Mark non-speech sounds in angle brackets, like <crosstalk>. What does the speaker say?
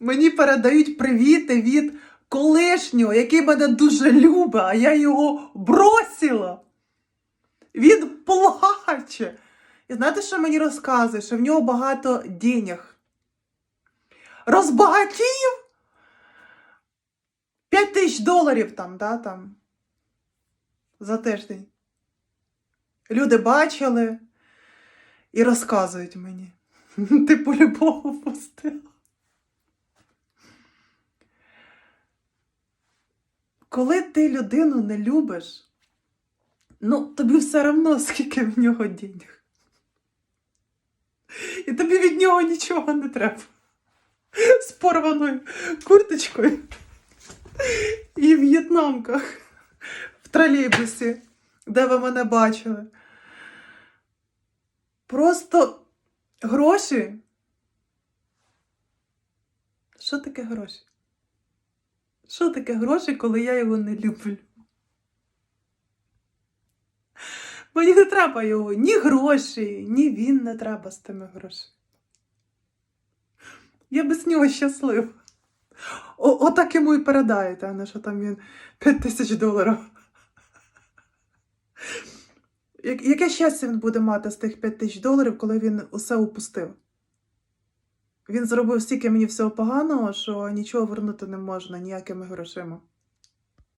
Мені передають привіти від колишнього, який мене дуже любить, а я його бросила. Він плаче. І знаєте, що мені розказує? Що в нього багато денег. Розбагатів 5 тисяч доларів там, да, там, за тиждень. Люди бачили і розказують мені. <laughs> Ти по-любому пустила. Коли ти людину не любиш, ну тобі все одно, скільки в нього денег. І тобі від нього нічого не треба. З порваною курточкою і в в'єтнамках в тролейбусі, де ви мене бачили. Просто гроші. Що таке гроші? Що таке гроші, коли я його не люблю? Мені не треба його ні гроші, ні він не треба з тими грошима. Я без нього щаслива. О, отак йому і передаєте, а не що там він 5 тисяч доларів. Яке щастя він буде мати з тих 5 тисяч доларів, коли він усе упустив? Він зробив стільки мені всього поганого, що нічого вернути не можна ніякими грошима.